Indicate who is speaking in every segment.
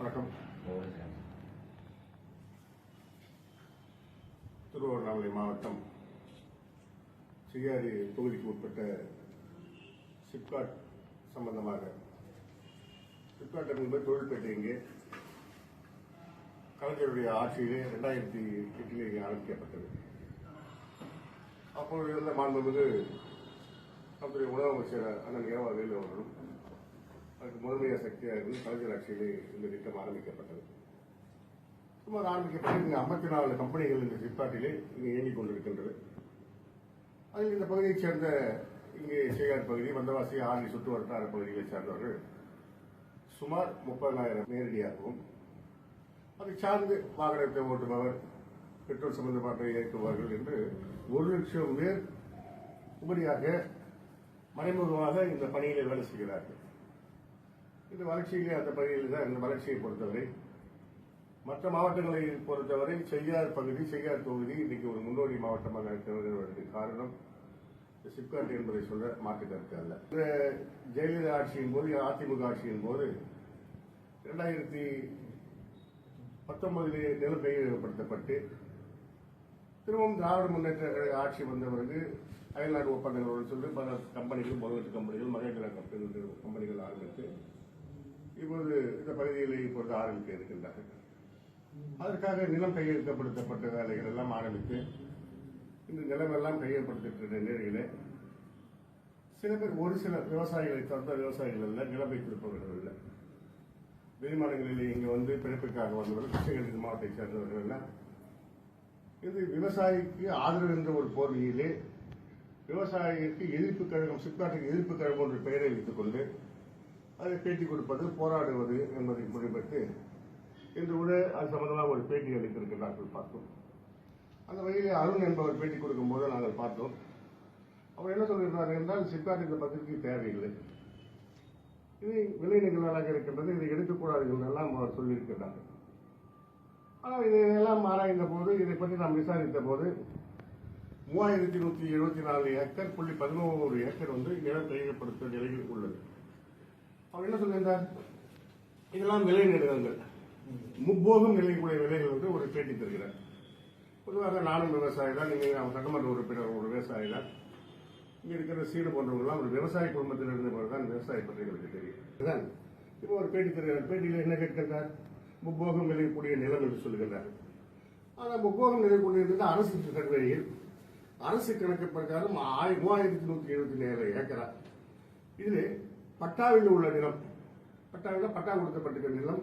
Speaker 1: வணக்கம். திருவண்ணாமலை மாவட்டம் செய்யாறு தொகுதிக்கு உட்பட்ட சிப்காட் சம்பந்தமாக. சிப்காட் என்பது தொழில்பேட்டை இங்கே. கலைஞருடைய ஆட்சியிலே ரெண்டாயிரத்தி எட்டிலே இங்கே ஆரம்பிக்கப்பட்டது. அப்போது இருந்த மாண்புமிகு நம்முடைய உணவு அமைச்சர் அண்ணன் ஏவா வேலு அவர்களும் அதுக்கு முதன்மைய சக்தியாக இருந்து கலைஞர் ஆட்சியிலே இந்த திட்டம் ஆரம்பிக்கப்பட்டது. சுமார் ஆரம்பிக்கப்பட்டு இங்கே ஐம்பத்தி நாலு கம்பெனிகள் இந்த சிற்பாட்டிலே இங்கே இயங்கிக் கொண்டிருக்கின்றது. அதில் இந்த பகுதியைச் சேர்ந்த இங்கே செய்யார் பகுதி வந்தவாசி ஆணி சுற்று வட்டார பகுதிகளைச் சேர்ந்தவர்கள் சுமார் முப்பதாயிரம் நேரடியாகவும் அதை சார்ந்து வாகனத்தை ஓட்டுபவர் பெட்ரோல் சம்பந்தப்பட்ட இயக்குபவர்கள் என்று ஒரு லட்சம் பேர் உபரியாக மறைமுகமாக இந்த பணியிலே வேலை செய்கிறார்கள். இந்த வளர்ச்சியிலே அந்த பகுதியில் தான் இந்த வளர்ச்சியை பொறுத்தவரை. மற்ற மாவட்டங்களை பொறுத்தவரை செய்யார் பகுதி செய்யார் தொகுதி இன்னைக்கு ஒரு முன்னோடி மாவட்டமாக இருக்கிறது காரணம். சிப்காட் என்பதை சொல்ல மாற்று கருத்து அல்ல. இந்த ஜெயலலிதா ஆட்சியின் போது அதிமுக ஆட்சியின் போது இரண்டாயிரத்தி பத்தொன்பதிலே நிலம் கையகப்படுத்தப்பட்டு திரும்பவும் திராவிட முன்னேற்ற கழக ஆட்சி வந்த பிறகு அயல்நாடு ஒப்பந்தங்களோடு சொல்லி பல கம்பெனிகள் முதலீட்டு கம்பெனிகள் மகேந்திரா கம்பெனிகள் கம்பெனிகள் ஆரம்பித்து இப்போது இந்த பகுதியில் இப்பொழுது ஆரம்பிக்க இருக்கின்றார்கள். அதற்காக நிலம் கையெழுத்தப்படுத்தப்பட்ட வேலைகள் எல்லாம் ஆரம்பித்து இந்த நிலமெல்லாம் கையப்படுத்திட்டு நிலையிலே சில பேர் ஒரு சில விவசாயிகளை தந்த விவசாயிகள் அல்ல நிலம் வைத்திருப்பவர்கள் அல்ல. வெளிமாநிலங்களில் இங்கே வந்து பிழைப்புக்காக வந்தவர்கள் கிருஷ்ணகிரி மாவட்டத்தை சேர்ந்தவர்கள் எல்லாம் இது விவசாயிக்கு ஆதரவு என்ற ஒரு போர்வையிலே விவசாயிக்கு எதிர்ப்பு கழகம் சிப்காட்டுக்கு எதிர்ப்பு கழகம் என்ற பெயரை வைத்துக் கொண்டு அதை பேட்டி கொடுப்பது போராடுவது என்பதை முடிவெடுத்து இன்று கூட அது சம்பந்தமாக ஒரு பேட்டி அளித்திருக்கிறார்கள் பார்த்தோம். அந்த வகையில் அருண் என்பவர் பேட்டி கொடுக்கும்போது நாங்கள் பார்த்தோம். அவர் என்ன சொல்லியிருந்தார் என்றால் சிப்காட் இந்த பத்திரிகை தேவையில்லை. இது விலை நிகழ்வாக இருக்கின்றது இதை எடுக்கக்கூடாது என்றெல்லாம் அவர் சொல்லியிருக்கிறார். ஆனால் இதையெல்லாம் ஆராய்ந்த போது இதை பற்றி நாம் விசாரித்த போது மூவாயிரத்தி நூற்றி எழுபத்தி நாலு ஏக்கர் புள்ளி பதினோரு ஏக்கர் வந்து நிலம் கையகப்படுத்த நிலையில் உள்ளது. அவர் என்ன சொல்லியிருந்தார்? இதெல்லாம் விலை நிறுவனங்கள் முப்போகம் நிலைக்கூடிய விலைகள் வந்து ஒரு பேட்டி தருகிறார். பொதுவாக நானும் விவசாயி தான். நீங்கள் சட்டமன்ற உறுப்பினர் ஒரு விவசாயி தான். இங்கே இருக்கிற சீடு போன்றவங்களாம் ஒரு விவசாய குடும்பத்தில் இருந்தவர் தான் விவசாய பற்றி எங்களுக்கு தெரியும். இதுதான். இப்போ ஒரு பேட்டி தருகிறார். பேட்டியில் என்ன கேட்கின்றார்? முப்போகம் விளையக்கூடிய நிலம் என்று சொல்லுகிறார் ஆனால் முப்போகம் விளையக்கூடியது அரசு சர்வேயில் அரசு கணக்கு பிரகாரம் ஆய- மூவாயிரத்தி நூற்றி எழுபத்தி ஏழு ஏக்கரா. இதில் பட்டாவில் உள்ள நிலம். பட்டாவில் பட்டா கொடுக்கப்பட்டிருக்க நிலம்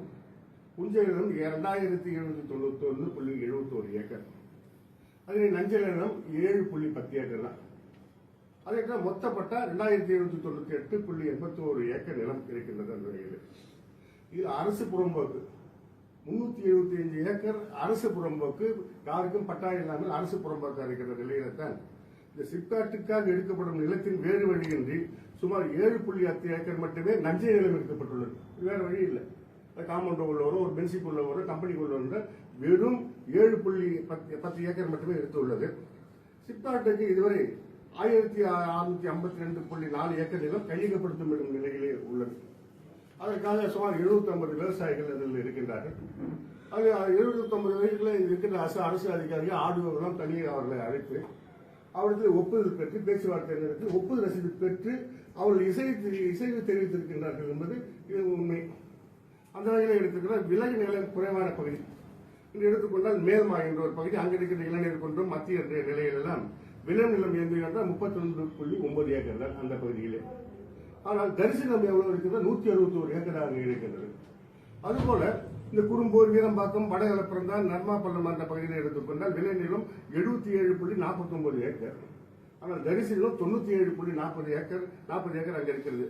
Speaker 1: புஞ்சை நிலம் இரண்டாயிரத்தி எழுநூத்தி தொண்ணூத்தி ஒன்று புள்ளி எழுபத்தோரு ஏக்கர். அதில் நஞ்சல் நிலம் ஏழு புள்ளி பத்து ஏக்கர் தான். அதே மொத்த பட்டா ரெண்டாயிரத்தி எழுநூத்தி தொண்ணூத்தி எட்டு புள்ளி எண்பத்தோரு ஏக்கர் நிலம் இருக்கின்றது அந்த வகையில். இது அரசு புறம்போக்கு. முன்னூத்தி எழுபத்தி அஞ்சு ஏக்கர் அரசு புறம்போக்கு. யாருக்கும் பட்டா இல்லாமல் அரசு புறம்போக்கா இருக்கிற நிலையில தான் இந்த சிப்காட்டுக்காக எடுக்கப்படும் நிலத்தின் வேறு வழியின்றி சுமார் ஏழு புள்ளி பத்து ஏக்கர் மட்டுமே நஞ்சை நிலம் எடுக்கப்பட்டுள்ளது. வேற வழி இல்லை. காம்பவுண்ட் உள்ளவரோ ஒரு பென்சிக் உள்ளவரோ கம்பெனிக்கு உள்ளவரோ வெறும் ஏழு புள்ளி பத்து பத்து ஏக்கர் மட்டுமே எடுத்துள்ளது. சிப்காட்டுக்கு இதுவரை ஆயிரத்தி அறுநூத்தி ஐம்பத்தி ரெண்டு புள்ளி நாலு ஏக்கர் நிலம் கையகப்படுத்தும் எனும் நிலையிலே உள்ளது. அதற்காக சுமார் 750 விவசாயிகள் அதில் இருக்கின்றார்கள். அது 750 வயதில் இருக்கின்ற அரசு அரசு அதிகாரிகள் ஆடுவர்களும் தனியே அவர்களை அழைத்து அவர்களுக்கு ஒப்புதல் பெற்று பேச்சுவார்த்தை நடத்தி ஒப்புதல் ரசீது பெற்று அவர்கள் இசை இசைவு தெரிவித்திருக்கின்றார்கள் என்பது இது உண்மை. அந்த வகையில் எடுத்துக்கிற விலகு நிலம் குறைவான பகுதி. என்று எடுத்துக்கொண்டால் மேல்மா என்ற ஒரு பகுதி. அங்கே இருக்கிற இளைஞர் கொண்டும் மத்திய நிலையில் நிலையிலெல்லாம் விலை நிலம் இயங்குகின்ற முப்பத்தி ஒன்று புள்ளி ஒன்பது ஏக்கர் தான் அந்த பகுதியிலே. ஆனால் தரிசனம் எவ்வளவு இருக்கிறது நூத்தி அறுபத்தி ஒரு ஏக்கராக இருக்கின்றது. அதுபோல இந்த குறும்போர் வீரம்பாக்கம் வடகலப்புறம்தான் நர்மாப்பள்ளம் அந்த பகுதியில் எடுத்துக்கொண்டால் விலை நிலம் எழுபத்தி ஏழு புள்ளி நாற்பத்தி ஒன்பது ஏக்கர். ஆனால் தரிசனம் தொண்ணூத்தி ஏழு புள்ளி நாற்பது ஏக்கர் நாற்பது ஏக்கர் அங்கே இருக்கிறது.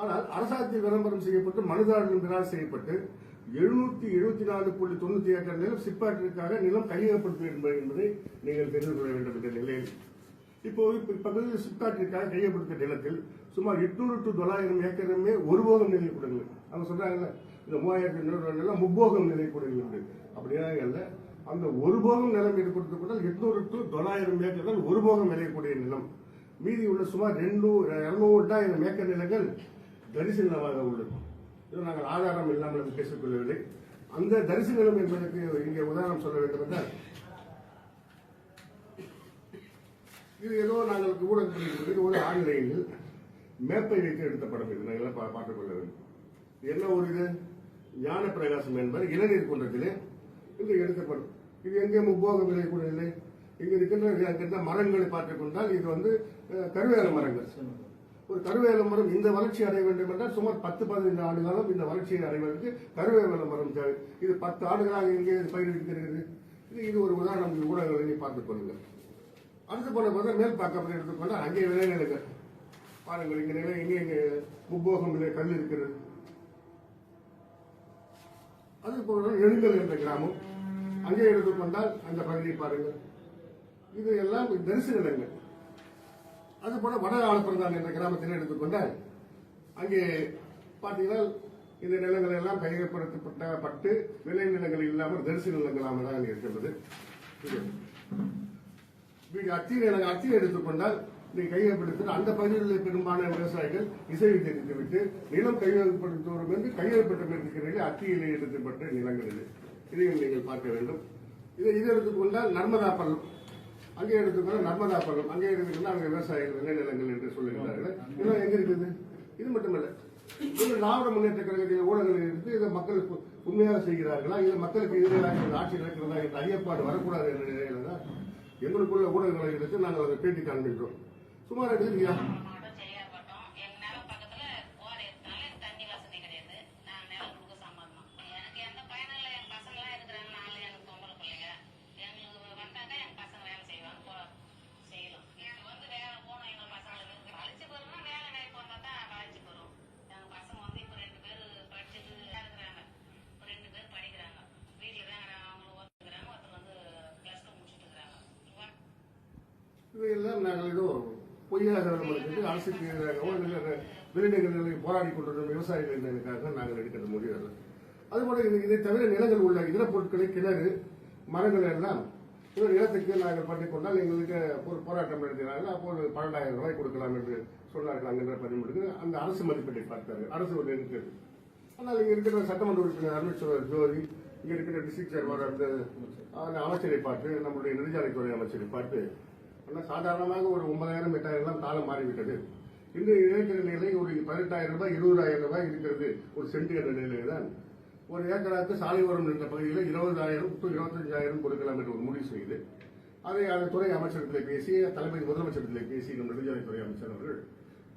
Speaker 1: ஆனால் அரசாங்கத்தில் விளம்பரம் செய்யப்பட்டு மனுதாரர்கள் நிரால் செய்யப்பட்டு எழுநூத்தி எழுபத்தி நாலு புள்ளி தொண்ணூத்தி ஏக்கர் நிலம் சிப்பாட்டிற்காக நிலம் கையகப்படுத்த என்பதை நீங்கள் தெரிந்து கொள்ள வேண்டும் என்ற நிலையில். இப்போது இப்பகுதியில் சிப்காட்டிற்காக கையப்படுத்த நிலத்தில் சுமார் எட்நூறு டு தொள்ளாயிரம் ஏக்கருமே ஒருபோகம் நிலை கொடுங்கள். அவங்க சொல்றாங்கல்ல இந்த மூவாயிரத்தி நிலம் முப்போகம் நிலை கொடுங்க அப்படின்னா இல்லை. அந்த ஒருபோகம் நிலம் ஏற்படுத்திக் கொண்டால் எட்நூறு டு தொள்ளாயிரம் ஏக்கர் தான் ஒருபோகம் விளையக்கூடிய நிலம். மீதி உள்ள சுமார் ரெண்டு இருநூறு ரெண்டாயிரம் ஏக்கர் நிலங்கள் தரிசு நிலமாக உள்ளது. இது நாங்கள் ஆதாரம் இல்லாமல் பேசிக்கொள்ளவில்லை. அந்த தரிசனம் என்பதற்கு இங்கே உதாரணம் சொல்ல வேண்டும் என்றால் இது ஏதோ நாங்கள் ஊடகத்தில் ஒரு ஆன்லைனில் மேப்பை வைத்து எடுத்த படம் இது. நாங்கள் பா- பார்த்துக் கொள்ள வேண்டும் என்ன ஒரு இது? ஞான பிரகாசம் என்பது இளநீர் குன்றத்திலே இது எடுத்த படம் இது எங்கே முப்போக விளையக்கூடிய கூட இல்லை. இங்க இருக்கின்ற மரங்களை பார்த்துக் கொண்டால் இது வந்து கருவேல மரங்கள். ஒரு கருவேல மரம் இந்த வளர்ச்சி அடைய வேண்டும் என்றால் சுமார் பத்து பதினைந்து ஆண்டு காலம் இந்த வளர்ச்சியை அடைவதற்கு கருவேல மரம் தேவை. இது பத்து ஆண்டுகளாக இங்கே பயிரிடுகிறது? இது இது ஒரு உதாரணம். ஊடகங்களை நீ பார்த்துக் கொள்ளுங்கள். அடுத்து போன பார்த்தா மேல் பார்க்கப்பட்டு எடுத்துக்கொண்டால் அங்கே விளைநிலங்கள் பாருங்கள் இங்கே நிலை இங்கே இங்கே முப்போகம் இல்லை கல் இருக்கிறது. அது போல எழுங்கல் என்ற கிராமம். அங்கே எடுத்துக்கொண்டால் அந்த பகுதியை பாருங்கள். இது எல்லாம் தரிசு நிலங்கள் அது போல வட ஆலப்பிரதான் என்ற கிராமத்தில் எடுத்துக்கொண்டால் அங்கே பார்த்தீங்கன்னா இந்த நிலங்கள் எல்லாம் கையகப்படுத்தப்பட்ட பட்டு விளை நிலங்கள் இல்லாமல் தரிசு நிலங்களாக தான் இருக்கின்றது. இது. வீடு அத்தி நிலங்கள் அத்தியை எடுத்துக்கொண்டால் நீ கையகப்படுத்த அந்த பகுதியில் பெரும்பாலான விவசாயிகள் இசைவை தெரிந்துவிட்டு நிலம் கையகப்படுத்துவோரும் என்று கையகப்பட்டு இருக்கிறீர்கள் அத்தியிலே எடுத்துப்பட்ட நிலங்கள் இது. இதையும் நீங்கள் பார்க்க வேண்டும். இதை இதை எடுத்துக்கொண்டால் நர்மதா பள்ளம். அங்கே எடுத்துக்கொண்டால் நர்மதா பள்ளம். அங்கே எடுத்துக்கொண்டால் அங்கே விவசாயிகள் விளைநிலங்கள் என்று சொல்லுகிறார்கள் இதெல்லாம் எங்க இருக்குது? இது மட்டுமல்ல. திராவிட முன்னேற்ற கழகத்தில் ஊடகங்கள் இருந்து இதை மக்கள் உண்மையாக செய்கிறார்களா? இதை மக்களுக்கு எதிராக ஆட்சி நடக்கிறதா என்ற ஐயப்பாடு வரக்கூடாது என்ற நிலையில தான் எங்களுக்குள்ள ஊடகங்களை எடுத்து நாங்கள் அதை பேட்டி காண்பிக்கிறோம் சுமார் எடுத்துக்கியா
Speaker 2: மாவட்டம் செய்யாப்பட்டோம் எங்க நிலம் பக்கத்துல ஓடை இருக்கனால எனக்கு தண்ணி வசதி கிடையாது நான் நிலம் கொடுக்க சம்மதம் எனக்கு எந்த பயனும் இல்லை என் பசங்க எல்லாம் இருக்கிறாங்க நாலு எனக்கு தொம்பளை பிள்ளைங்க எங்களுக்கு வந்தாங்க என் பசங்க வேலை செய்வாங்க போ செய்யலாம் எனக்கு வந்து வேலை போகணும் எங்க பசங்களுக்கு வளைச்சு போறோம்னா வேலை வாய்ப்பு வந்தா தான் வளைச்சு போறோம் எங்க பசங்க வந்து இப்ப ரெண்டு பேர் படிச்சுட்டு இருக்கிறாங்க இப்ப ரெண்டு பேர் படிக்கிறாங்க வீட்டுல தான் இருக்கிறாங்க. அவங்களும் ஒத்துக்கிறாங்க ஒருத்தர் வந்து பிளஸ் டூ முடிச்சுட்டு இருக்கிறாங்க
Speaker 1: இதையெல்லாம் நாங்கள் ஏதோ பொய்யாக அரசுக்கு எதிராகவோ இல்லை போராடி கொண்டிருந்த விவசாயிகள் என்பதற்காக நாங்கள் எடுக்கிற முடியாது. அதுபோல இதை தவிர நிலங்கள் உள்ள இதர பொருட்களை கிணறு மரங்கள் எல்லாம் இவர் நிலத்துக்கு நாங்கள் பண்ணிக்கொண்டால் எங்களுக்கு ஒரு போராட்டம் நடத்தினார்கள். அப்போது பன்னெண்டாயிரம் ரூபாய் கொடுக்கலாம் என்று சொன்னார்கள் அங்கிருந்த பதிமூணுக்கு அந்த அரசு மதிப்பீட்டை பார்த்தார்கள். அரசு ஒரு இருக்கிறது ஆனால் இங்கே இருக்கிற சட்டமன்ற உறுப்பினர் அருணேஸ்வரர் ஜோதி இங்கே இருக்கிற டிஸ்ட்ரிக்ட் சேர்மன் அந்த அந்த அமைச்சரை பார்த்து நம்முடைய நெடுஞ்சாலைத்துறை அமைச்சரை பார்த்து ஏன்னா சாதாரணமாக ஒரு ஒன்பதாயிரம் எட்டாயிரம் எல்லாம் காலம் மாறிவிட்டது. இன்று இருக்கிற நிலை ஒரு பதினெட்டாயிரம் ரூபாய் இருபதாயிரம் ரூபாய் இருக்கிறது. ஒரு சென்ட் என்ற நிலையில தான். ஒரு ஏக்கராக்கு சாலையோரம் என்ற பகுதியில் இருபதாயிரம் டு இருபத்தஞ்சாயிரம் கொடுக்கலாம் என்று ஒரு முடிவு செய்து அதை அந்த துறை அமைச்சரத்தில் பேசி தலைமை முதலமைச்சரத்தில் பேசி நம் நெடுஞ்சாலைத்துறை அமைச்சர் அவர்கள்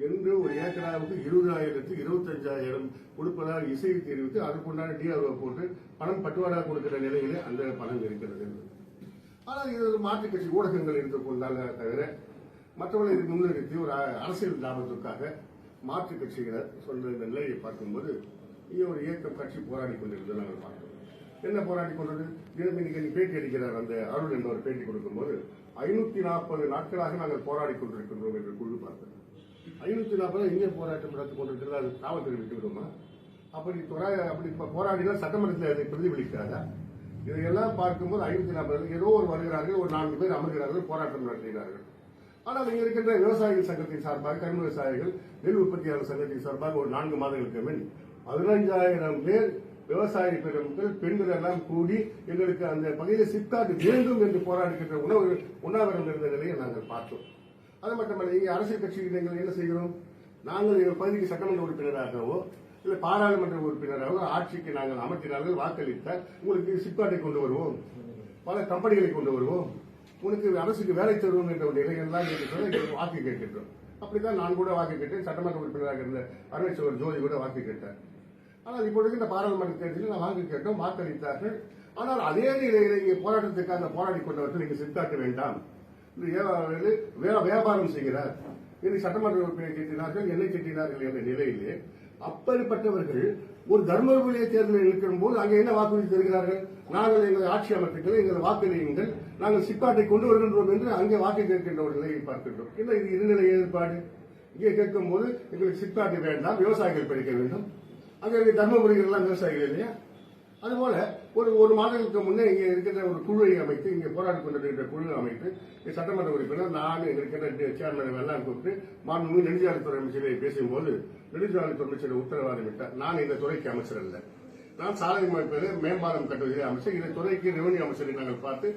Speaker 1: என்று ஒரு ஏக்கராவுக்கு இருபதாயிரத்து இருபத்தஞ்சாயிரம் கொடுப்பதாக இசையை தெரிவித்து அதற்குண்டான டிஆர்ஓ போட்டு பணம் பட்டுவாடா கொடுக்கிற நிலையிலே அந்த பணம் இருக்கிறது. ஆனால் இது ஒரு மாற்றுக் கட்சி ஊடகங்கள் இருந்து கொண்டாங்க தவிர மற்றவர்களை முன்னிறுத்தி ஒரு அரசியல் லாபத்திற்காக மாற்றுக் கட்சியினர் சொல்ற இந்த நிலையை பார்க்கும்போது இங்கே ஒரு இயக்கம் கட்சி போராடி கொண்டிருந்தது நாங்கள் பார்க்கிறோம். என்ன போராடி கொண்டது? தினமணிக்கு பேட்டி அளிக்கிறார் அந்த அருள் என்பவர் பேட்டி கொடுக்கும்போது ஐநூத்தி நாற்பது நாட்களாக நாங்கள் போராடி கொண்டிருக்கின்றோம் என்று குழு பார்த்தது ஐநூத்தி நாற்பது எங்கே போராட்டம் நடத்தி கொண்டிருக்கிறது அது காவல்துறை விட்டு விடுமா அப்படி துறை- அப்படி போராடினா சட்டமன்றத்தில் அதை பிரதிபலிக்காதா? இதையெல்லாம் பார்க்கும்போது ஐநூத்தி நாற்பது ஏதோ ஒரு வருகிறார்கள் ஒரு நான்கு பேர் அமர்கிறார்கள் போராட்டம் நடத்துகிறார்கள். ஆனால் இங்கே இருக்கின்ற விவசாயிகள் சங்கத்தின் சார்பாக கரும்பு விவசாயிகள் நெல் உற்பத்தியாளர் சங்கத்தின் சார்பாக ஒரு நான்கு மாதங்களுக்கு முன் பதினைஞ்சாயிரம் பேர் விவசாய பெருமக்கள் பெண்கள் எல்லாம் கூடி எங்களுக்கு அந்த பகுதியில் சிப்காட் வேண்டும் என்று போராடுகின்ற உணவு உண்ணாவிரம் இருந்த நிலையை நாங்கள் பார்த்தோம். அது மட்டுமல்ல இங்கே அரசியல் கட்சிகள் நீங்கள் என்ன செய்கிறோம்? நாங்கள் எங்கள் பகுதிக்கு சட்டமன்ற உறுப்பினராகவோ இல்லை பாராளுமன்ற உறுப்பினராக ஆட்சிக்கு நாங்கள் அமர்த்தினார்கள் வாக்களித்தால் உங்களுக்கு சிப்காட்டை கொண்டு வருவோம். பல கம்பெனிகளை கொண்டு வருவோம். உனக்கு அரசுக்கு வேலை தருவோம் என்ற ஒரு நிலையெல்லாம் என்று வாக்கு கேட்கின்றோம். அப்படித்தான் நான் கூட வாக்கு கேட்டேன். சட்டமன்ற உறுப்பினராக இருந்த அருணேஸ்வர் ஜோதி கூட வாக்கு கேட்டார். ஆனால் இப்பொழுது இந்த பாராளுமன்ற தேர்தலில் நான் வாக்கு கேட்டோம் வாக்களித்தார்கள். ஆனால் அதே நிலையில் இங்கே போராட்டத்துக்காக போராடி கொண்டவர்கள் இங்கு சித்தாக்க வேண்டாம். வே- வியாபாரம் செய்கிறார். இனி சட்டமன்ற உறுப்பினர் திட்டினார்கள் என்னை திட்டினார்கள் என்ற நிலையிலே அப்படிப்பட்டவர்கள் ஒரு தர்மபுரியை தேர்தலில் நிற்கும் போது அங்கே என்ன வாக்குறுதி தருகிறார்கள்? நாங்கள் எங்களை ஆட்சி அமைப்புகளை எங்கள் வாக்களியுங்கள் நாங்கள் சிப்பாட்டை கொண்டு வருகின்றோம் என்று அங்கே வாக்கு கேட்கின்ற ஒரு நிலையை பார்க்கின்றோம். இல்லை இது இருநிலை ஏற்பாடு? இங்கே கேட்கும் போது எங்களுக்கு சிப்பாட்டு வேண்டாம் விவசாயிகள் படிக்க வேண்டும். அங்கே தர்மபுரிகள் எல்லாம் விவசாயிகள் இல்லையா? அதுபோல ஒரு ஒரு மாதத்துக்கு முன்னே இங்கே இருக்கின்ற ஒரு குழுவை அமைத்து இங்கே போராடி கொண்டிருக்கிற குழு அமைத்து சட்டமன்ற உறுப்பினர் நான் இங்க இருக்கின்ற சேர்மன் எல்லாம் கூப்பிட்டு மாண்புமிகு நெடுஞ்சாலைத்துறை அமைச்சரை பேசும்போது நெடுஞ்சாலைத்துறை அமைச்சர் உத்தரவாதம் விட்டார் நான் இந்த துறைக்கு அமைச்சர் அல்ல. நான் சாலை அமைப்பது மேம்பாலம் கட்டுவதிலே அமைச்சர் இந்த துறைக்கு ரெவன்யூ அமைச்சரை நாங்கள் பார்த்து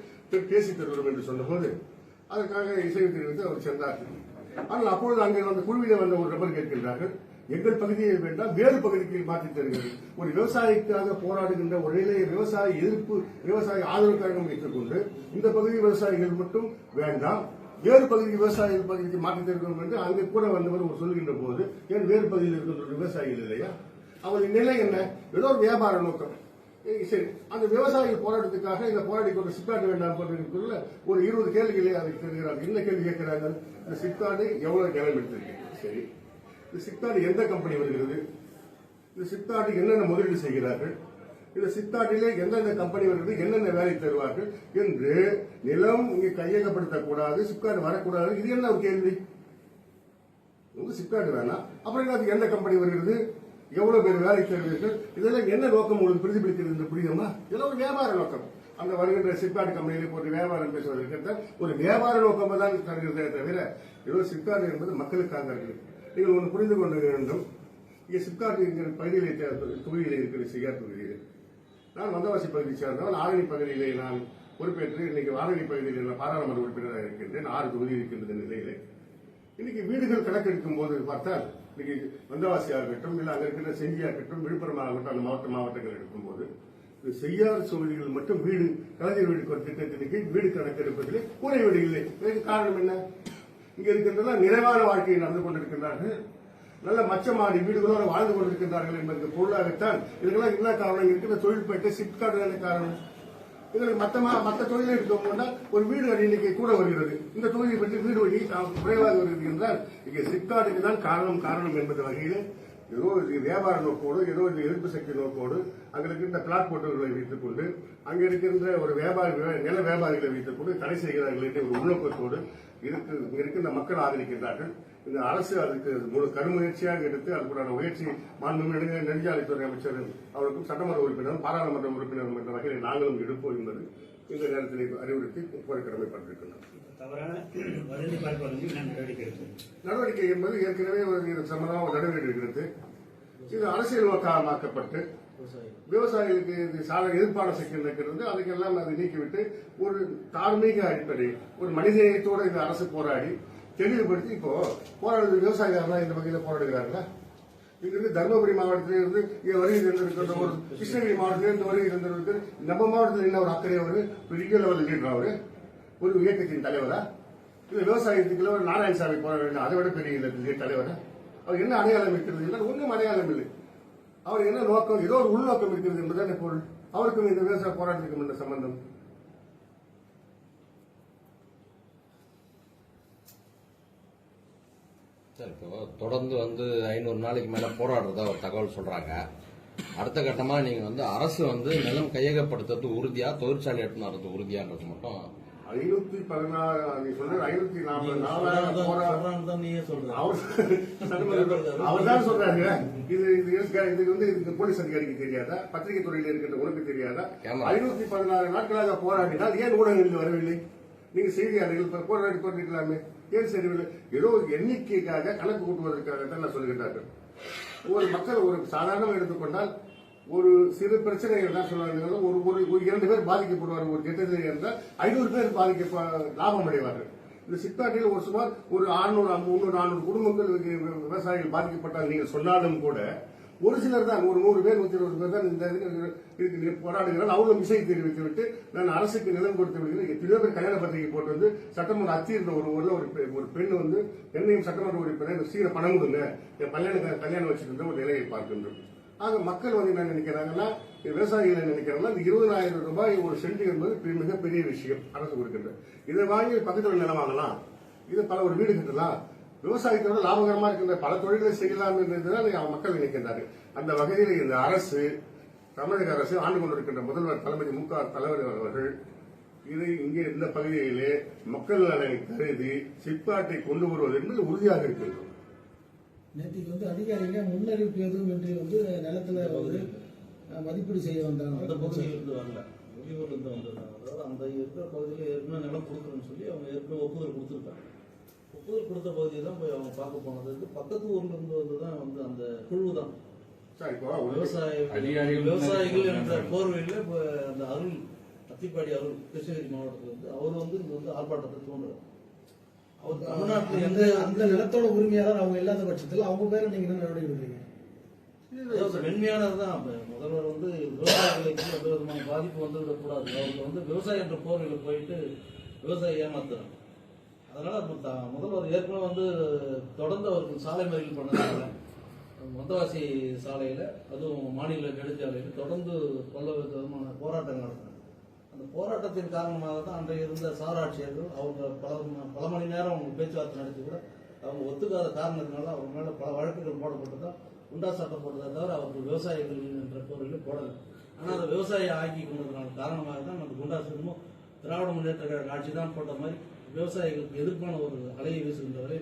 Speaker 1: பேசி தருகிறோம் என்று சொன்னபோது அதற்காக இசைவு தெரிவித்து அவர் சென்றார். ஆனால் அப்பொழுது அங்கே வந்த குழுவிலே வந்த ஒரு நபர் கேட்கின்றார்கள் எங்கள் பகுதியை வேண்டாம் வேறு பகுதிக்கு மாற்றி தருகிறது. ஒரு விவசாயிக்காக போராடுகின்ற ஒரு நிலையை விவசாய எதிர்ப்பு விவசாய ஆதரவு கழகம் வைத்துக் கொண்டு இந்த பகுதி விவசாயிகள் மட்டும் வேண்டாம் வேறு பகுதிக்கு விவசாய பகுதிக்கு மாற்றி தருகிறோம் என்று அங்கே கூட வந்தவர் ஒரு சொல்கின்ற போது ஏன் வேறு பகுதியில் இருக்கின்ற விவசாயிகள் இல்லையா? அவரின் நிலை என்ன? ஏதோ ஒரு வியாபார நோக்கம். சரி அந்த விவசாயிகள் போராட்டத்துக்காக இந்த போராடி கொண்ட சிப்காட் வேண்டாம் போன்றதுக்குள்ள ஒரு இருபது கேள்விகளை அதை தருகிறார்கள். என்ன கேள்வி கேட்கிறார்கள்? இந்த சிப்காடு எவ்வளவு நிலம் எடுத்திருக்கு சரி. இந்த சிப்காடு எந்த கம்பெனி வருகிறது? இந்த சிப்காட்டுக்கு என்னென்ன முதலீடு செய்கிறார்கள்? இந்த சித்தாட்டிலே எந்தெந்த கம்பெனி வருகிறது? என்னென்ன வேலை தருவார்கள்? என்று நிலம் இங்கே கையகப்படுத்தக்கூடாது சிப்காட் வரக்கூடாது. இது என்ன ஒரு கேள்வி? உங்களுக்கு சிப்காட் வேணாம் அப்புறம் அதுக்கு எந்த கம்பெனி வருகிறது? எவ்வளவு பேர் வேலை தருவீர்கள்? இதெல்லாம் என்ன நோக்கம் உங்களுக்கு பிரதிபலிக்கிறது என்று புரியுமா? இதெல்லாம் ஒரு வியாபார நோக்கம். அந்த வருகின்ற சிப்காட் கம்பெனியில போட்டு வியாபாரம் பேசுவதற்கு ஒரு வியாபார நோக்கம் தான் தருகிறதே தவிர ஏதோ சிப்காட் என்பது மக்களுக்காக இருக்குது நீங்கள் ஒன்று புரிந்து கொள்ள வேண்டும். இங்கே சிப்காட் என்கிற பகுதியிலே தொகுதியில் இருக்கிற செய்யார் தொகுதியில் நான் வந்தவாசி பகுதியை சேர்ந்தவன். ஆரணி பகுதியிலே நான் பொறுப்பேற்று இன்னைக்கு ஆரணி பகுதியில் நான் பாராளுமன்ற உறுப்பினராக இருக்கின்றேன். ஆறு தொகுதி இருக்கின்ற நிலையிலே. இன்னைக்கு வீடுகள் கணக்கெடுக்கும் போது பார்த்தால் இன்னைக்கு வந்தவாசியாக இருக்கட்டும் இல்லை அங்கே இருக்கிற செஞ்சியா இருக்கட்டும் விழுப்புரம் ஆகட்டும் அந்த மாவட்ட மாவட்டங்கள் எடுக்கும்போது இந்த செய்யார் தொகுதிகள் மட்டும் வீடு கலைஞர் வீடு திட்டத்தின் கீழ் வீடு கணக்கெடுப்பதிலே கூரை வீடு இல்லை. காரணம் என்ன? இங்க இருக்கின்றன நிறைவான வாழ்க்கையை நடந்து கொண்டிருக்கின்றார்கள். நல்ல மச்சமாடி வீடுகளோடு வாழ்ந்து கொண்டிருக்கின்றார்கள் என்பதற்கு பொருளாகத்தான் இதுக்கெல்லாம் என்ன காரணம்? இருக்கிற தொழில்பேட்டை சிப்காட் தானே காரணம். இதில் மற்ற மா- மத்த தொழிலை எடுத்துக்கொண்டா ஒரு வீடு வழி எண்ணிக்கை கூட வருகிறது. இந்த தொகுதியை பற்றி வீடு வழி குறைவாக வருகிறது என்றால் இங்கே சிப்காட்டுக்கு தான் காரணம் காரணம் என்பது வகையில் ஏதோ இது வியாபார நோக்கோடு ஏதோ இது எதிர்ப்பு சக்தி நோக்கோடு அங்கே இருக்கின்ற பிளாட் போட்டவர்களை வைத்துக் கொண்டு அங்கே இருக்கின்ற ஒரு வியாபார நில வியாபாரிகளை வைத்துக் கொண்டு தடை செய்கிறார்கள் என்ற ஒரு உள்நோக்கத்தோடு இருக்கின்ற மக்கள் ஆதரிக்கின்றார்கள். இந்த அரசு அதுக்கு முழு கருமுயற்சியாக எடுத்து அதுக்குண்டான முயற்சி மாண்புமிகு நெடுஞ்சாலைத்துறை அமைச்சர் அவருக்கும் சட்டமன்ற உறுப்பினரும் பாராளுமன்ற உறுப்பினரும் என்ற வகையில் நாங்களும் எடுப்போம் என்பது இந்த நேரத்தில் அறிவுறுத்தி கடமைப்பட்டிருக்கின்றோம்.
Speaker 3: நடவடிக்கை
Speaker 1: என்பது ஏற்கனவே ஒரு சம்பந்தமாக நடவடிக்கை எடுக்கிறது. இது அரசியல் நோக்கமாக்கப்பட்டு விவசாயிகளுக்கு இது சாலை எதிர்ப்பான சிக்கல் இருக்கிறது. அதுக்கெல்லாம் அதை நீக்கிவிட்டு ஒரு தார்மீக அடிப்படை ஒரு மனிதநேயத்தோடு இந்த அரசு போராடி தெளிவுபடுத்தி இப்போ போராடுறது விவசாயிகள் இந்த வகையில் போராடுகிறார்களா? இங்கிருந்து தருமபுரி மாவட்டத்திலிருந்து இங்கே வருகை இருந்திருக்கிற ஒரு கிருஷ்ணகிரி மாவட்டத்திலிருந்து வருகை இருந்திருக்கு நம்ம மாவட்டத்தில் என்ன ஒரு அக்கறை ஒரு பெரிய லெவலில் லீடர் அவரு? ஒரு இயக்கத்தின் தலைவரா? இது விவசாயத்துக்குள்ள ஒரு நாராயணசாமி போராட வேண்டும் அதை விட பெரிய தலைவரா? அவர் என்ன அடையாளம் இருக்கிறது? இல்லை ஒன்றும் அடையாளம் இல்லை. அவர் என்ன நோக்கம்? ஏதோ ஒரு உள்நோக்கம் இருக்கிறது என்பதுதான் பொருள். அவருக்கும் இந்த விவசாய போராட்டத்துக்கும் என்ன சம்பந்தம்?
Speaker 4: இப்போ தொடர்ந்து வந்து ஐநூறு நாளைக்கு மேல போராடுறதா ஒரு தகவல் சொல்றாங்க. அடுத்த கட்டமா நீங்க வந்து அரசு வந்து நிலம் கையகப்படுத்துறது உறுதியா தொழிற்சாலை எடுத்துன்னு வர்றது உறுதியான்றது மட்டும்
Speaker 1: ஐநூத்தி பதினாறு நீ சொல்ற ஐநூத்தி நாற்பது நாலாயிரம் அவர் அவர் தான் சொல்றாரு. இது இது இருக்க- இது வந்து இதுக்கு போலீஸ் அதிகாரிக்கு தெரியாதா? பத்திரிகை துறையில இருக்கின்ற உனக்கு தெரியாதா. ஐநூத்தி பதினாறு நாட்களாக போராடினால் ஏன் ஊடகங்கள் வரவில்லை? நீங்க செய்தியாளர்கள் போராடி கொண்டிருக்கலாமே ஏன் சரிவில்லை? ஏதோ ஒரு எண்ணிக்கைக்காக கணக்கு கூட்டுவதற்காக தான் நான் சொல்லுகின்றார்கள் ஒரு மக்கள் ஒரு சாதாரணமாக எடுத்துக்கொண்டால் ஒரு சிறு பிரச்சனைகள் தான் சொல்லுவாங்க ஒரு ஒரு இரண்டு பேர் பாதிக்கப்படுவார்கள் ஒரு திட்டத்தில் இருந்தால் ஐநூறு பேர் பாதிக்க லாபம் அடைவார்கள் இந்த சிப்காட்டில் ஒரு சுமார் ஒரு ஆறுநூறு முந்நூறு நானூறு குடும்பங்கள் விவசாயிகள் பாதிக்கப்பட்டால் நீங்கள் சொன்னாலும் கூட ஒரு சிலர் தான் ஒரு நூறு பேர் நூற்றி இருபது பேர் தான் இந்த இதுக்கு போராடுகிறார் அவங்களும் இசை தெரிவித்து விட்டு நான் அரசுக்கு நிலம் கொடுத்து விடுகிறேன். எத்தனையோ பேர் கல்யாண பத்திரிகை போட்டு வந்து சட்டமன்ற அத்தி ஒரு ஊரில் ஒரு ஒரு பெண் வந்து என்னையும் சட்டமன்ற உறுப்பினர் சீர பணம் கொடுங்க. என் கல்யாணம் கல்யாணம் வச்சுருந்த ஒரு நிலையை பார்க்கின்றோம். ஆக மக்கள் வந்து என்ன நினைக்கிறாங்கன்னா இந்த விவசாயிகள் என்ன நினைக்கிறாங்கன்னா இந்த இருபதாயிரம் ரூபாய் ஒரு சென்ட் என்பது பெரிய- மிகப்பெரிய விஷயம் அரசு கொடுக்கின்றது இதை வாங்கி பக்கத்தில் நிலம் வாங்கலாம். இது பல ஒரு வீடு கட்டலாம். விவசாயத்தோட லாபகரமா இருக்கின்ற பல தொழில்களை செய்யலாம் என்றுதான் மக்கள் நினைக்கின்றார்கள். அந்த வகையில் இந்த அரசு தமிழக அரசு ஆண்டு கொண்டிருக்கின்ற முதல்வர் தளபதி மு க தலைவர் அவர்கள் இது இங்கே இந்த பகுதியிலே மக்கள் நலனை கருதி சிப்பாட்டை கொண்டு வருவது என்பது உறுதியாக இருக்கின்றது.
Speaker 5: நேற்றுக்கு வந்து அதிகாரிங்க முன்னறிவிப்பு எதுவும் இன்றி வந்து நிலத்துல வந்து மதிப்பீடு செய்ய
Speaker 6: அந்த
Speaker 5: வந்தாங்க
Speaker 6: பகுதியிலிருந்து வரல. வெளியூர்ல இருந்து வந்திருக்காங்க அதாவது அந்த இருக்கிற பகுதியில் ஏற்கனவே நிலம் கொடுக்குறேன்னு சொல்லி அவங்க ஏற்கனவே ஒப்புதல் கொடுத்துருக்காங்க. ஒப்புதல் கொடுத்த பகுதியை தான் போய் அவங்க பார்க்க போனதுக்கு பக்கத்து ஊர்ல இருந்து வந்து தான் வந்து அந்த குழு தான்.
Speaker 1: சார் இப்போ ஒரு
Speaker 6: விவசாய
Speaker 4: அதிகாரிகள்
Speaker 6: விவசாயிகள் என்ற போர்வையில் இப்போ அந்த அருள் அத்திப்பாடி அருள் கிருஷ்ணகிரி மாவட்டத்தில் வந்து அவர் வந்து இங்க வந்து ஆர்ப்பாட்டத்தை தூண்டுறார். அவர் தமிழ்நாட்டில்
Speaker 5: அந்த
Speaker 6: எந்த
Speaker 5: அந்த நிலத்தோட உரிமையாளர் அவங்க இல்லாத பட்சத்தில் அவங்க பேரை நீங்க என்ன நடவடிக்கை எடுக்கிறீங்க?
Speaker 6: மென்மையானது தான். அப்ப முதல்வர் வந்து விவசாயிகளுக்கு எந்த விதமான பாதிப்பு வந்துவிடக்கூடாது. அவங்க வந்து விவசாயம் என்ற போர்வையில் போயிட்டு விவசாயி ஏமாத்துறாங்க அதனால அப்ப த- முதல்வர் ஏற்கனவே வந்து தொடர்ந்து அவருக்கு சாலை மறியல் பண்ணதுனால மொத்தவாசி சாலையில அதுவும் மாநில நெடுஞ்சாலையில தொடர்ந்து பல விதமான போராட்டங்கள் நடத்தினாங்க அந்த போராட்டத்தின் காரணமாக தான் அன்றைய இருந்த சாராட்சியர்கள் அவங்க பல பல மணி நேரம் அவங்க பேச்சுவார்த்தை நடத்தி கூட அவங்க ஒத்துக்காத காரணத்தினால அவங்க மேல பல வழக்குகள் போடப்பட்டு தான் குண்டா சட்டம் போட்டதை தவிர அவர்கள் விவசாயிகள் என்ற பொருளையும் போடலை. ஆனால் அந்த விவசாயியை ஆக்கி கொண்டதுனால காரணமாக தான் அந்த குண்டா சட்டமும் திராவிட முன்னேற்ற கழக ஆட்சி தான் போட்ட மாதிரி விவசாயிகளுக்கு எதிர்ப்பான ஒரு அலையை வீசுகின்ற வரை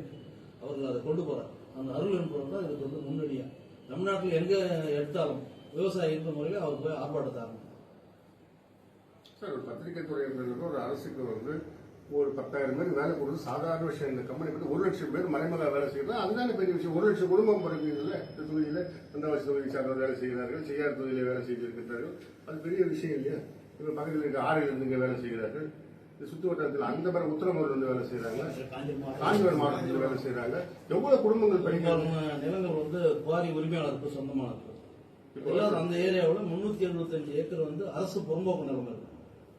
Speaker 6: அவர்கள் அதை கொண்டு போகிறார் அந்த அருள் என்பவர் தான் இதுக்கு வந்து முன்னணியாக தமிழ்நாட்டில் எங்கே எடுத்தாலும் விவசாயி என்ற முறையில் அவர் போய் ஆர்ப்பாட்டத்தை
Speaker 1: சார் ஒரு பத்திரிகை துறையினருக்கு ஒரு அரசுக்கு வந்து ஒரு பத்தாயிரம் பேர் வேலை கொடுத்து சாதாரண விஷயம் இந்த கம்பெனி வந்து ஒரு லட்சம் பேர் மறைமுக வேலை செய்யலாம் அதுதானே பெரிய விஷயம். ஒரு லட்சம் குடும்பம் பிறகுல இந்த தொகுதியில் வந்தவாசி தொகுதி சார்ந்த வேலை செய்கிறார்கள் செய்யாத தொகுதியில் வேலை செய்திருக்கிறார்கள் அது பெரிய விஷயம் இல்லையா? இப்போ பக்கத்தில் இருக்க ஆறில் இருந்து இங்கே வேலை செய்கிறார்கள். இந்த சுற்று வட்டாரத்தில் அந்த பேர் உத்தரமூர்ல இருந்து வேலை செய்கிறாங்க காஞ்சிபுரம் மாவட்டத்தில் வேலை செய்கிறாங்க எவ்வளவு குடும்பங்கள் படிக்கிறாங்க
Speaker 6: நிலங்கள் வந்து குவாரி உரிமையாளருக்கு சொந்தமானது. அந்த ஏரியாவில் முன்னூத்தி எழுபத்தஞ்சு ஏக்கர் வந்து அரசு புறம்போக்கு நிலம் இருக்கு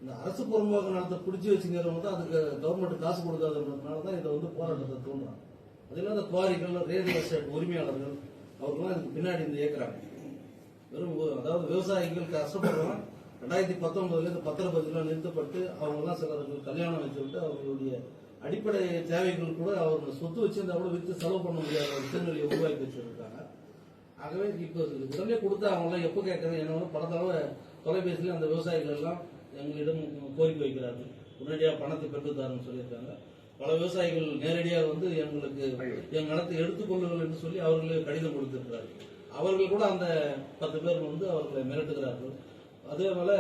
Speaker 6: இந்த அரசு புறம்போக்கு நடத்த பிடிச்சி வச்சுக்கிறவங்க தான் அதுக்கு கவர்மெண்ட் காசு கொடுக்காததுனால தான் இதை வந்து போராட்டத்தை தூண்டுறாங்க. அது இல்லாத குவாரிகள் ரியல் எஸ்டேட் உரிமையாளர்கள் அவர்கள்லாம் இதுக்கு பின்னாடி இந்த ஏற்கிறாங்க வெறும் அதாவது விவசாயிகள் கஷ்டப்படுறாங்க ரெண்டாயிரத்தி பத்தொன்பதுலேருந்து பத்திர பத்திரப்பதிலாம் நிறுத்தப்பட்டு அவங்கெல்லாம் சிலருக்கு சிலர்கள் கல்யாணம் வச்சு விட்டு அவர்களுடைய அடிப்படை தேவைகள் கூட அவங்க சொத்து வச்சிருந்தா கூட விற்று செலவு பண்ண முடியாத ஒரு சூழ்நிலையை உருவாக்கி வச்சிருக்காங்க. ஆகவே இப்போ உடனே கொடுத்து அவங்களாம் எப்போ கேட்கறது என்ன பல தடவை தொலைபேசியில் அந்த விவசாயிகள் எல்லாம் எங்களிடம் கோரிக்கை வைக்கிறார்கள். உடனடியாக பணத்தை பெற்றுத்தாருன்னு சொல்லியிருக்காங்க. பல விவசாயிகள் நேரடியாக வந்து எங்களுக்கு என் நிலத்தை எடுத்துக்கொள்ளுங்கள் என்று சொல்லி அவர்களே கடிதம் கொடுத்திருக்கிறார்கள். அவர்கள் கூட அந்த பத்து பேர் வந்து அவர்களை மிரட்டுகிறார்கள். அதே போல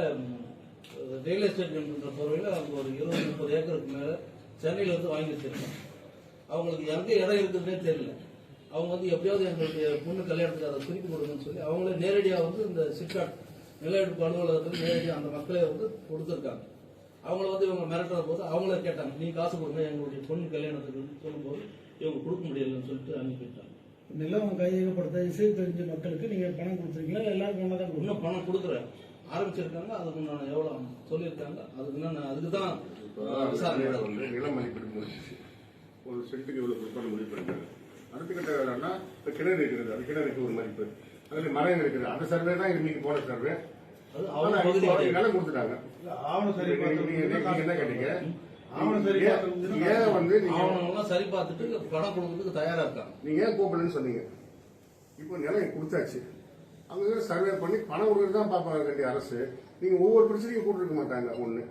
Speaker 6: ரியல் எஸ்டேட் என்கின்ற பொருளில் அவங்க ஒரு இருபது முப்பது ஏக்கருக்கு மேல சென்னையில வந்து வாங்கி வச்சிருக்காங்க. அவங்களுக்கு எங்க இடம் இருக்குதுன்னே தெரியல. அவங்க வந்து எப்படியாவது எங்களுடைய பொண்ணு கல்யாணத்துக்கு அதை திருப்பி கொடுங்கன்னு சொல்லி அவங்களே நேரடியாக வந்து இந்த சிப்காட் நில எடுப்பு அலுவலகத்தில் நேரடியாக அந்த மக்களை வந்து கொடுத்துருக்காங்க. அவங்கள வந்து இவங்க மிரட்டுற போது அவங்களே கேட்டாங்க நீ காசு கொடுங்க எங்களுடைய பொண்ணு கல்யாணத்துக்கு சொல்லும்போது இவங்க கொடுக்க முடியலன்னு சொல்லிட்டு அனுப்பிட்டாங்க.
Speaker 5: நிலம் கையகப்படுத்த இசை தெரிஞ்ச மக்களுக்கு நீங்க பணம் கொடுத்துருக்கீங்களா? இல்ல எல்லாருக்கும் தான்
Speaker 6: இன்னும் பணம் கொடுக்குறேன் ஆரம்பிச்சிருக்காங்க அதுக்கு நான் எவ்வளவு சொல்லியிருக்காங்க அதுக்கு நான் அதுக்கு தான் விசாரணை
Speaker 1: நிலம்
Speaker 6: நடக்கும்.
Speaker 1: வந்து நில மதிப்பீடு முடிச்சு ஒரு சென்ட்டுக்கு முடிவு பண்ணிட்டாங்க. அடுத்த கட்ட வேலைன்னா இப்போ கிணறு இருக்கிறது அந்த கிணறுக்கு ஒரு மதிப்பு. அதுல மரம் இருக்குது. அந்த சர்வே தான் இன்னைக்கு போன சர்வே நிலம் கொடுத்துட்டாங்க.
Speaker 7: ஆவணம் சரி
Speaker 1: நீங்க- என்ன கேட்டீங்க?
Speaker 7: ஆவணம் சரி.
Speaker 1: ஏன் வந்து நீங்க
Speaker 6: சரி பார்த்துட்டு பணம் கொடுக்கறதுக்கு தயாரா இருக்காங்க.
Speaker 1: நீங்க ஏன் கூப்பிடலன்னு சொன்னீங்க? இப்போ நிலம் கொடுத்தாச்சு. அவங்க சர்வே பண்ணி பணம் கொடுக்கறது தான் பார்ப்பாங்க வேண்டிய அரசு. நீங்க ஒவ்வொரு பிரச்சனையும் கூட்டிருக்க மாட்டாங்க ஒண்ணு.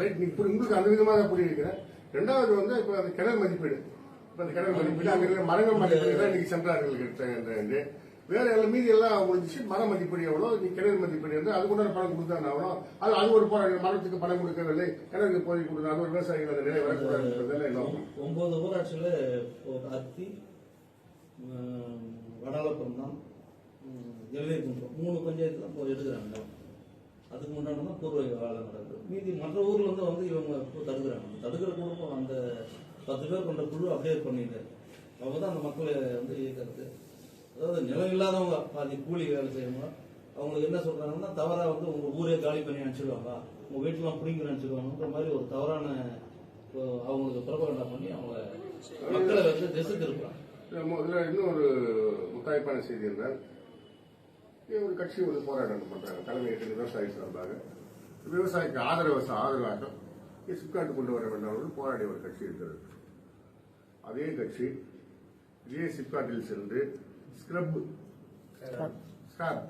Speaker 1: ரைட் நீங்க உங்களுக்கு அந்த விதமா தான் புரிய வைக்கிறேன் ரெண்டாவது வந்து இப்போ அந்த கிணறு மதிப்பீடு. அந்த கிணறு மதிப்பீடு அங்க இருக்கிற மரங்கள் மதிப்பீடு தான் இன்னைக்கு சென்றார்கள் கிட்ட வேற எல்லாம் மீதி எல்லாம் முடிஞ்சிச்சு. மர மதிப்பீடு எவ்வளோ நீ கிணறு மதிப்பீடு வந்து அது கூட பணம் கொடுத்தாங்க அவ்வளோ அது அது ஒரு போராட்டம் மரத்துக்கு பணம் கொடுக்கவில்லை. கிணறுக்கு போய் கொடுக்கணும் அது ஒரு விவசாயிகள் அந்த நிலை வரக்கூடாதுன்றதெல்லாம் இல்லை
Speaker 6: ஒன்பது ஊராட்சியில ஒரு அத்தி உம், வடாலப்பந்தம் எல்லைக்குன்றம். மூணு பஞ்சாயத்துல போய் எடுக்கிறாங்க. அதுக்கு முன்னாடி தான் பூர்வ வேலை நடக்குது. மீதி மற்ற ஊர்ல இருந்து வந்து இவங்க தடுக்கிறாங்க. தடுக்கிற குழுப்பம் அந்த பத்து பேர் கொண்ட குழு அப்டேட் பண்ணிட்டு அவங்க தான் அந்த மக்களை வந்து இயக்கிறது அதாவது நிலம் இல்லாதவங்க பாதி கூலி வேலை செய்யணும் அவங்களுக்கு என்ன சொல்றாங்கன்னா தவறா வந்து உங்க ஊரே காலி பண்ணி அனுப்பிச்சிருவாங்க. உங்க வீட்டுலாம் பிடிங்கி அனுப்பிச்சிடுவாங்கன்ற மாதிரி ஒரு தவறான அவங்களுக்கு பிரபகண்டா பண்ணி அவங்க மக்களை வந்து திசை திருப்புறாங்க
Speaker 1: இதுல இன்னும் ஒரு முத்தாய்ப்பான செய்தி என்றால் இங்க ஒரு கட்சி ஒரு போராட்டம் பண்றாங்க. தலைமை ஏற்று விவசாயி சார்பாக. விவசாயிக்கு ஆதரவு ஆதரவாட்டம் சிப்காட்டு கொண்டு வர வேண்டாம் போராடி போராடிய ஒரு கட்சி இருக்கிறது. அதே கட்சி இதே சிப்காட்டில் சென்று ஸ்கிரப் ஸ்கிராப்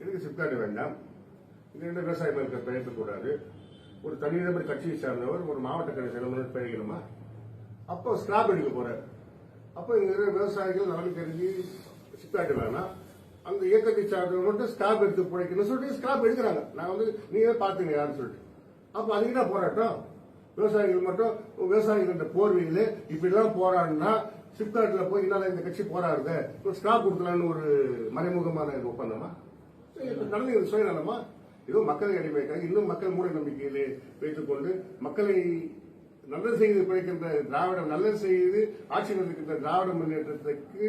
Speaker 1: எதுக்கு சிப்காட்டு வேண்டாம்? இது என்ன விவசாய மேற்க பிழைக்கக்கூடாது ஒரு தனிநபர் கட்சியை சார்ந்தவர் ஒரு மாவட்ட கட்சி செயலர் பிழைக்கணுமா அப்போ ஸ்கிராப் எடுக்க போறாரு. அப்போ இங்க இருக்கிற விவசாயிகள் நலன் கருதி சிப்காட்டு வேணாம். அந்த இயக்கத்தை சார்ந்தவங்க மட்டும் ஸ்கிராப் எடுத்து பிழைக்கணும்னு சொல்லிட்டு ஸ்கிராப் எடுக்கிறாங்க. நான் வந்து நீங்களே பார்த்துங்க யாருன்னு சொல்லிட்டு. அப்ப அதுக்கு என்ன போராட்டம்? விவசாயிகள் மட்டும் விவசாயிகளோட போர்வையில் இப்படிலாம் போராடினா சிப்காட்ல போய் என்னால் இந்த கட்சி போராடுது ஸ்டாப் கொடுக்கலான்னு ஒரு மறைமுகமான ஒப்பந்தமா? நடந்தது சுயநலமா? ஏதோ மக்களை அடிமைக்காக இன்னும் மக்கள் மூட நம்பிக்கையிலே வைத்துக் கொண்டு மக்களை நல்லது செய்து பிழைக்கின்ற திராவிடம் நல்லது செய்து ஆட்சி நடக்கின்ற திராவிட முன்னேற்றத்துக்கு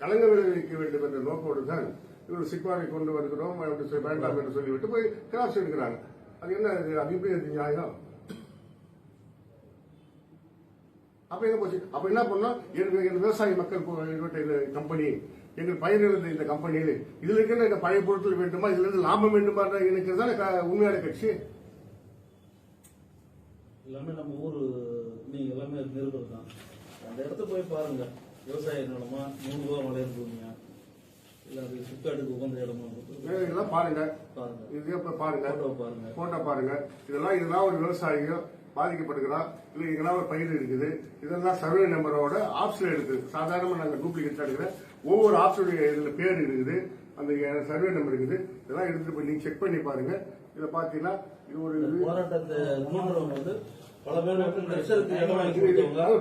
Speaker 1: கலங்க விளைவிக்க வேண்டும் என்ற நோக்கோடு தான் இவர் சிப்பாவை கொண்டு வருகிறோம் வேண்டாம் என்று சொல்லிவிட்டு போய் கிராஸ் எடுக்கிறாங்க. அது என்ன இது? அது நியாயம்? அப்ப என்ன போச்சு? அப்ப என்ன பண்ணோம்? எங்க எங்க விவசாய மக்கள் இந்த கம்பெனி எங்கள் இருந்த இந்த கம்பெனியில் இதுல இருக்கிற இந்த பழைய பொருட்கள் வேண்டுமா? இதுல இருந்து லாபம் வேண்டுமா? எனக்கு தானே உண்மையான கட்சி.
Speaker 6: எல்லாமே நம்ம ஊர் நீங்க எல்லாமே நிருபர் தான். அந்த இடத்த போய் பாருங்க. விவசாய நிலமா? நூறு ரூபா மலையர் பூமியா இல்ல அது சிப்காட்டுக்கு உகந்த இடமா
Speaker 1: இதெல்லாம் பாருங்க.
Speaker 6: பாருங்க.
Speaker 1: இது பாருங்க.
Speaker 6: போட்டோ பாருங்க.
Speaker 1: போட்டோ பாருங்க. இதெல்லாம் இதெல்லாம் ஒரு விவசாயியோ பாதிக்கப்படுகிறான் இல்ல ஒரு பயிர் இருக்குது. இதெல்லாம் சர்வே நம்பரோட ஆப்ஷன் இருக்குது சாதாரணமா நாங்க டூப்ளிகேட் எடுக்கிறேன். ஒவ்வொரு ஆப்ஷனுடைய இதுல பேர் இருக்குது. அந்த சர்வே நம்பர் இருக்குது. இதெல்லாம் எடுத்துட்டு போய் நீங்க செக் பண்ணி பாருங்க. இதை பாத்தீங்கன்னா இது ஒரு
Speaker 6: போராட்டத்தை வந்து பல பேர் வந்து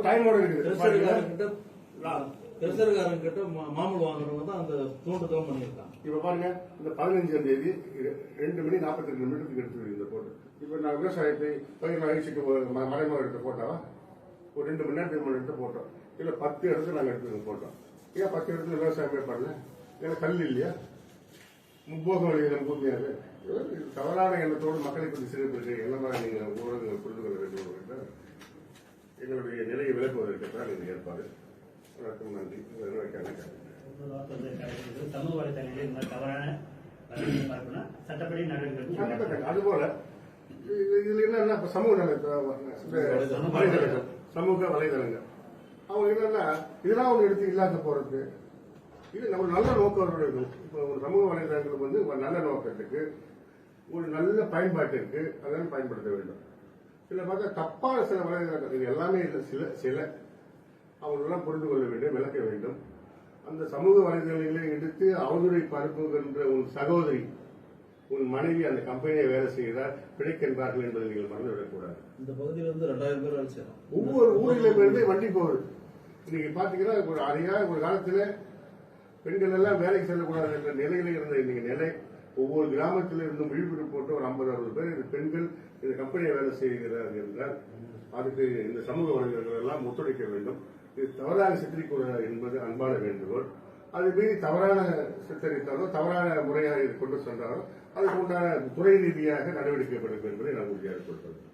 Speaker 1: டைமோட இருக்குது.
Speaker 6: மா- மாமூல் வாங்குறவங்க தான் அந்த தூண்டுதலும் பண்ணியிருக்காங்க.
Speaker 1: இப்ப பாருங்க இந்த பதினஞ்சாம் தேதி ரெண்டு மணி நாற்பத்தி ரெண்டு நிமிடத்துக்கு எடுத்து இந்த போட்டோ. இப்ப நான் விவசாயத்தை பயிர் அழிச்சுட்டு மறைமுகம் எடுத்த போட்டோவா? ஒரு ரெண்டு மணி நேரத்துக்கு முன்னாடி எடுத்த போட்டோம். இல்ல பத்து இடத்துல நாங்க எடுத்து போட்டோம். ஏன் பத்து இடத்துல விவசாயமே பண்ணல? ஏன்னா கல் இல்லையா? முப்போகம் வழியில் பூமியாது. இது தவறான எண்ணத்தோடு மக்களை குறித்து சிறப்பிற்கு என்ன நீங்க ஊடகங்கள் புரிந்து கொள்ள வேண்டும் எங்களுடைய நிலையை விளக்குவதற்கு தான் இந்த ஏற்பாடு. வணக்கம் நன்றி.
Speaker 3: சமூக இந்த தவறான பரப்புனா சட்டப்படி.
Speaker 1: கண்டிப்பா. அதுபோல இதுல என்னன்னா இப்ப சமூக வலைதளங்கள் சமூக வலைதளங்கள். அவங்க என்னன்னா இதெல்லாம் அவங்க எடுத்து இல்லாத போறது இது நம்ம நல்ல நோக்கம் இருக்கும் இப்போ ஒரு சமூக வலைதளங்கள் வந்து ஒரு நல்ல நோக்கத்துக்கு ஒரு நல்ல பயன்பாட்டிற்கு அதெல்லாம் பயன்படுத்த வேண்டும். சில பார்த்தா தப்பான சில வலைதளங்கள் இது எல்லாமே இல்லை. சில சில. அவங்களெல்லாம் புரிந்து கொள்ள வேண்டும் விளக்க வேண்டும். அந்த சமூக வலைதளங்களை எடுத்து அவதூறை பரப்புகின்ற உன் சகோதரி உன் மனைவி அந்த கம்பெனியை வேலை செய்கிறார் பிழைக்கின்றார்கள் என்பதை நீங்கள் மறந்துவிடக்கூடாது.
Speaker 6: இந்த பகுதியில இருந்து ரெண்டாயிரம் பேர் வேலை செய்யறோம்
Speaker 1: ஒவ்வொரு ஊரிலும் இருந்து வண்டி போகுது. இன்னைக்கு பாத்தீங்கன்னா ஒரு அறையா ஒரு காலத்துல பெண்கள் எல்லாம் வேலைக்கு செல்லக்கூடாது என்ற நிலையில இருந்த இன்னைக்கு நிலை ஒவ்வொரு கிராமத்தில் இருந்தும் விழிப்புணர்வு போட்டு ஒரு ஐம்பது அறுபது பேர் இது பெண்கள் இந்த கம்பெனியை வேலை செய்கிறார்கள் என்றால் அதுக்கு இந்த சமூக வலைதளங்கள் எல்லாம் ஒத்துழைக்க வேண்டும். இது தவறாக சித்தரிக்கூடாது என்பது அன்பான வேண்டுகோள். அது மீறி தவறான சித்தரித்தாலோ தவறான முறையாக கொண்டு சென்றாலோ அதுக்கு உண்டான துறை ரீதியாக நடவடிக்கை எடுக்கும் என்பதை நான் உறுதியாக சொல்கிறேன்